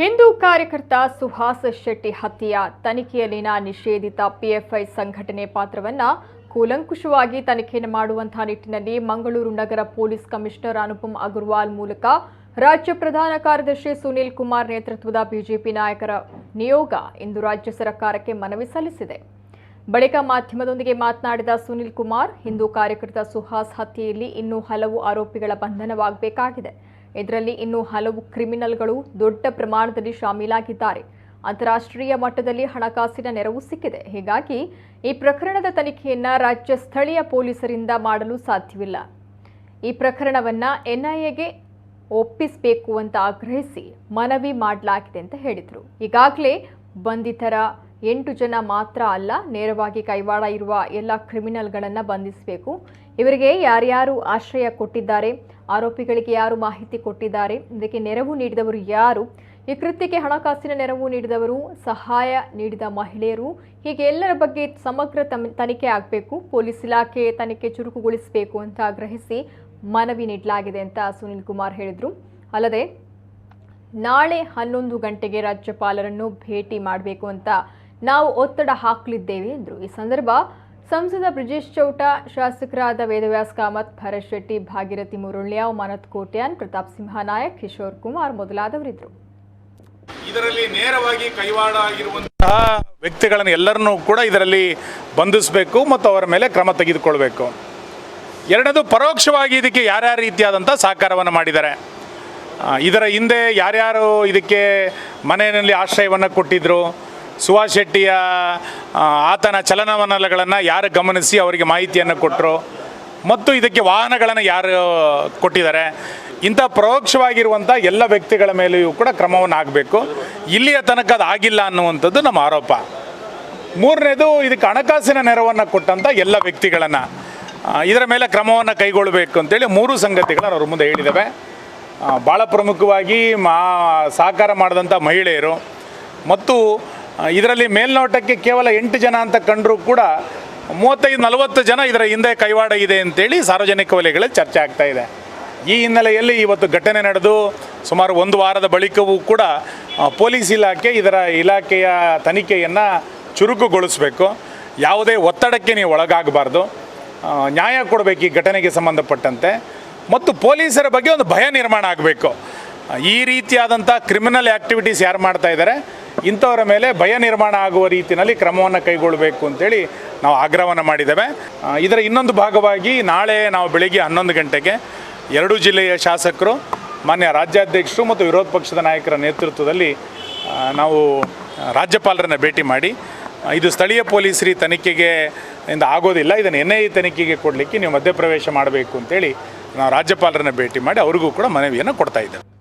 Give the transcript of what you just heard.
ಹಿಂದೂ ಕಾರ್ಯಕರ್ತ ಸುಹಾಸ್ ಶೆಟ್ಟಿ ಹತ್ಯೆಯ ತನಿಖೆಯಲ್ಲಿನ ನಿಷೇಧಿತ ಪಿಎಫ್ಐ ಸಂಘಟನೆ ಪಾತ್ರವನ್ನ ಕೂಲಂಕುಷವಾಗಿ ತನಿಖೆಯನ್ನು ಮಾಡುವಂತಹ ನಿಟ್ಟಿನಲ್ಲಿ ಮಂಗಳೂರು ನಗರ ಪೊಲೀಸ್ ಕಮಿಷನರ್ ಅನುಪಮ್ ಅಗರ್ವಾಲ್ ಮೂಲಕ ರಾಜ್ಯ ಪ್ರಧಾನ ಕಾರ್ಯದರ್ಶಿ ಸುನೀಲ್ ಕುಮಾರ್ ನೇತೃತ್ವದ ಬಿಜೆಪಿ ನಾಯಕರ ನಿಯೋಗ ಇಂದು ರಾಜ್ಯ ಸರ್ಕಾರಕ್ಕೆ ಮನವಿ ಸಲ್ಲಿಸಿದೆ. ಬಳಿಕ ಮಾಧ್ಯಮದೊಂದಿಗೆ ಮಾತನಾಡಿದ ಸುನೀಲ್ ಕುಮಾರ್, ಹಿಂದೂ ಕಾರ್ಯಕರ್ತ ಸುಹಾಸ್ ಹತ್ಯೆಯಲ್ಲಿ ಇನ್ನೂ ಹಲವು ಆರೋಪಿಗಳ ಬಂಧನವಾಗಬೇಕಾಗಿದೆ. ಇದರಲ್ಲಿ ಇನ್ನೂ ಹಲವು ಕ್ರಿಮಿನಲ್ಗಳು ದೊಡ್ಡ ಪ್ರಮಾಣದಲ್ಲಿ ಶಾಮೀಲಾಗಿದ್ದಾರೆ. ಅಂತಾರಾಷ್ಟ್ರೀಯ ಮಟ್ಟದಲ್ಲಿ ಹಣಕಾಸಿನ ನೆರವು ಸಿಕ್ಕಿದೆ. ಹೀಗಾಗಿ ಈ ಪ್ರಕರಣದ ತನಿಖೆಯನ್ನ ರಾಜ್ಯ ಸ್ಥಳೀಯ ಪೊಲೀಸರಿಂದ ಮಾಡಲು ಸಾಧ್ಯವಿಲ್ಲ. ಈ ಪ್ರಕರಣವನ್ನ ಎನ್ಐಎಗೆ ಒಪ್ಪಿಸಬೇಕು ಅಂತ ಆಗ್ರಹಿಸಿ ಮನವಿ ಮಾಡಲಾಗಿದೆ ಅಂತ ಹೇಳಿದರು. ಈಗಾಗಲೇ ಬಂಧಿತರ ಎಂಟು ಜನ ಮಾತ್ರ ಅಲ್ಲ, ನೇರವಾಗಿ ಕೈವಾಡ ಇರುವ ಎಲ್ಲ ಕ್ರಿಮಿನಲ್ಗಳನ್ನು ಬಂಧಿಸಬೇಕು. ಇವರಿಗೆ ಯಾರ್ಯಾರು ಆಶ್ರಯ ಕೊಟ್ಟಿದ್ದಾರೆ? ಆರೋಪಿಗಳಿಗೆ ಯಾರು ಮಾಹಿತಿ ಕೊಟ್ಟಿದ್ದಾರೆ? ಇದಕ್ಕೆ ನೆರವು ನೀಡಿದವರು ಯಾರು? ಈ ಕೃತ್ಯಕ್ಕೆ ಹಣಕಾಸಿನ ನೆರವು ನೀಡಿದವರು, ಸಹಾಯ ನೀಡಿದ ಮಹಿಳೆಯರು. ಹೀಗೆ ಎಲ್ಲರ ಬಗ್ಗೆ ಸಮಗ್ರ ತನಿಖೆ ಆಗಬೇಕು. ಪೊಲೀಸ್ ಇಲಾಖೆ ತನಿಖೆ ಚುರುಕುಗೊಳಿಸಬೇಕು ಅಂತ ಆಗ್ರಹಿಸಿ ಮನವಿ ನೀಡಲಾಗಿದೆ ಅಂತ ಸುನಿಲ್ ಕುಮಾರ್ ಹೇಳಿದರು. ಅಲ್ಲದೆ, ನಾಳೆ ಹನ್ನೊಂದು ಗಂಟೆಗೆ ರಾಜ್ಯಪಾಲರನ್ನು ಭೇಟಿ ಮಾಡಬೇಕು ಅಂತ ನಾವು ಒತ್ತಡ ಹಾಕಲಿದ್ದೇವೆ ಎಂದರು ಈ ಸಂದರ್ಭ ಸಂಸದ ಬ್ರಿಜೇಶ್ ಚೌಟ, ಶಾಸಕರಾದ ವೇದವ್ಯಾಸ್ ಕಾಮತ್, ಭರತ್ ಶೆಟ್ಟಿ, ಭಾಗೀರಥಿ ಮುರುಳ್ಯಾವ್ ಮನತ್ ಕೋಟ್ಯಾನ್, ಪ್ರತಾಪ್ ಸಿಂಹ ನಾಯಕ್ ಕಿಶೋರ್ ಕುಮಾರ್ ಮೊದಲಾದವರಿದ್ದರು. ಇದರಲ್ಲಿ ನೇರವಾಗಿ ಕೈವಾಡ ಆಗಿರುವಂತಹ ವ್ಯಕ್ತಿಗಳನ್ನು ಎಲ್ಲರನ್ನೂ ಕೂಡ ಇದರಲ್ಲಿ ಬಂಧಿಸಬೇಕು ಮತ್ತು ಅವರ ಮೇಲೆ ಕ್ರಮ ತೆಗೆದುಕೊಳ್ಬೇಕು. ಎರಡನೇದು, ಪರೋಕ್ಷವಾಗಿ ಇದಕ್ಕೆ ಯಾರ್ಯಾರ ರೀತಿಯಾದಂಥ ಸಹಕಾರವನ್ನು ಮಾಡಿದ್ದಾರೆ. ಇದರ ಹಿಂದೆ ಯಾರ್ಯಾರು ಇದಕ್ಕೆ ಮನೆಯಲ್ಲಿ ಆಶ್ರಯವನ್ನು ಕೊಟ್ಟಿದ್ದರು ಸುಭಾಷ್ ಶೆಟ್ಟಿಯ ಆತನ ಚಲನವಲನಗಳನ್ನು ಯಾರು ಗಮನಿಸಿ ಅವರಿಗೆ ಮಾಹಿತಿಯನ್ನು ಕೊಟ್ಟರು ಮತ್ತು ಇದಕ್ಕೆ ವಾಹನಗಳನ್ನು ಯಾರು ಕೊಟ್ಟಿದ್ದಾರೆ? ಇಂಥ ಪರೋಕ್ಷವಾಗಿರುವಂಥ ಎಲ್ಲ ವ್ಯಕ್ತಿಗಳ ಮೇಲೆಯೂ ಕೂಡ ಕ್ರಮವನ್ನು ಆಗಬೇಕು ಇಲ್ಲಿಯ ತನಕ ಅದು ಆಗಿಲ್ಲ ಅನ್ನುವಂಥದ್ದು ನಮ್ಮ ಆರೋಪ. ಮೂರನೇದು, ಇದಕ್ಕೆ ಹಣಕಾಸಿನ ನೆರವನ್ನು ಕೊಟ್ಟಂಥ ಎಲ್ಲ ವ್ಯಕ್ತಿಗಳನ್ನು ಇದರ ಮೇಲೆ ಕ್ರಮವನ್ನು ಕೈಗೊಳ್ಳಬೇಕು ಅಂತೇಳಿ ಮೂರು ಸಂಗತಿಗಳನ್ನು ಅವ್ರ ಮುಂದೆ ಹೇಳಿದ್ದಾವೆ ಭಾಳ ಪ್ರಮುಖವಾಗಿ ಮಾ, ಸಹಕಾರ ಮಾಡಿದಂಥ ಮಹಿಳೆಯರು ಮತ್ತು ಇದರಲ್ಲಿ ಮೇಲ್ನೋಟಕ್ಕೆ ಕೇವಲ ಎಂಟು ಜನ ಅಂತ ಕಂಡರೂ ಕೂಡ ಮೂವತ್ತೈದು, ನಲವತ್ತು ಜನ ಇದರ ಹಿಂದೆ ಕೈವಾಡ ಇದೆ ಅಂತೇಳಿ ಸಾರ್ವಜನಿಕ ವಲಯಗಳಲ್ಲಿ ಚರ್ಚೆ ಆಗ್ತಾ ಇದೆ. ಈ ಹಿನ್ನೆಲೆಯಲ್ಲಿ ಇವತ್ತು ಘಟನೆ ನಡೆದು ಸುಮಾರು ಒಂದು ವಾರದ ಬಳಿಕವೂ ಕೂಡ ಪೊಲೀಸ್ ಇಲಾಖೆ ಇದರ ಇಲಾಖೆಯ ತನಿಖೆಯನ್ನು ಚುರುಕುಗೊಳಿಸಬೇಕು. ಯಾವುದೇ ಒತ್ತಡಕ್ಕೆ ನೀವು ಒಳಗಾಗಬಾರ್ದು. ನ್ಯಾಯ ಕೊಡಬೇಕು ಈ ಘಟನೆಗೆ ಸಂಬಂಧಪಟ್ಟಂತೆ. ಮತ್ತು ಪೊಲೀಸರ ಬಗ್ಗೆ ಒಂದು ಭಯ ನಿರ್ಮಾಣ ಆಗಬೇಕು. ಈ ರೀತಿಯಾದಂಥ ಕ್ರಿಮಿನಲ್ ಆ್ಯಕ್ಟಿವಿಟೀಸ್ ಯಾರು ಮಾಡ್ತಾ ಇದ್ದಾರೆ? ಇಂಥವರ ಮೇಲೆ ಭಯ ನಿರ್ಮಾಣ ಆಗುವ ರೀತಿಯಲ್ಲಿ ಕ್ರಮವನ್ನು ಕೈಗೊಳ್ಳಬೇಕು ಅಂತೇಳಿ ನಾವು ಆಗ್ರಹವನ್ನು ಮಾಡಿದ್ದೇವೆ. ಇದರ ಇನ್ನೊಂದು ಭಾಗವಾಗಿ ನಾಳೆ ನಾವು ಬೆಳಿಗ್ಗೆ ಹನ್ನೊಂದು ಗಂಟೆಗೆ ಎರಡು ಜಿಲ್ಲೆಯ ಶಾಸಕರು, ಮಾನ್ಯ ರಾಜ್ಯಾಧ್ಯಕ್ಷರು ಮತ್ತು ವಿರೋಧ ಪಕ್ಷದ ನಾಯಕರ ನೇತೃತ್ವದಲ್ಲಿ ನಾವು ರಾಜ್ಯಪಾಲರನ್ನು ಭೇಟಿ ಮಾಡಿ ಇದು ಸ್ಥಳೀಯ ಪೊಲೀಸರಿ ತನಿಖೆಗೆ ಇಂದ ಆಗೋದಿಲ್ಲ, ಇದನ್ನು ಎನ್ ಐ ತನಿಖೆಗೆ ಕೊಡಲಿಕ್ಕೆ ನೀವು ಮಧ್ಯಪ್ರವೇಶ ಮಾಡಬೇಕು ಅಂತೇಳಿ ನಾವು ರಾಜ್ಯಪಾಲರನ್ನು ಭೇಟಿ ಮಾಡಿ ಅವ್ರಿಗೂ ಕೂಡ ಮನವಿಯನ್ನು ಕೊಡ್ತಾ ಇದ್ದೇವೆ.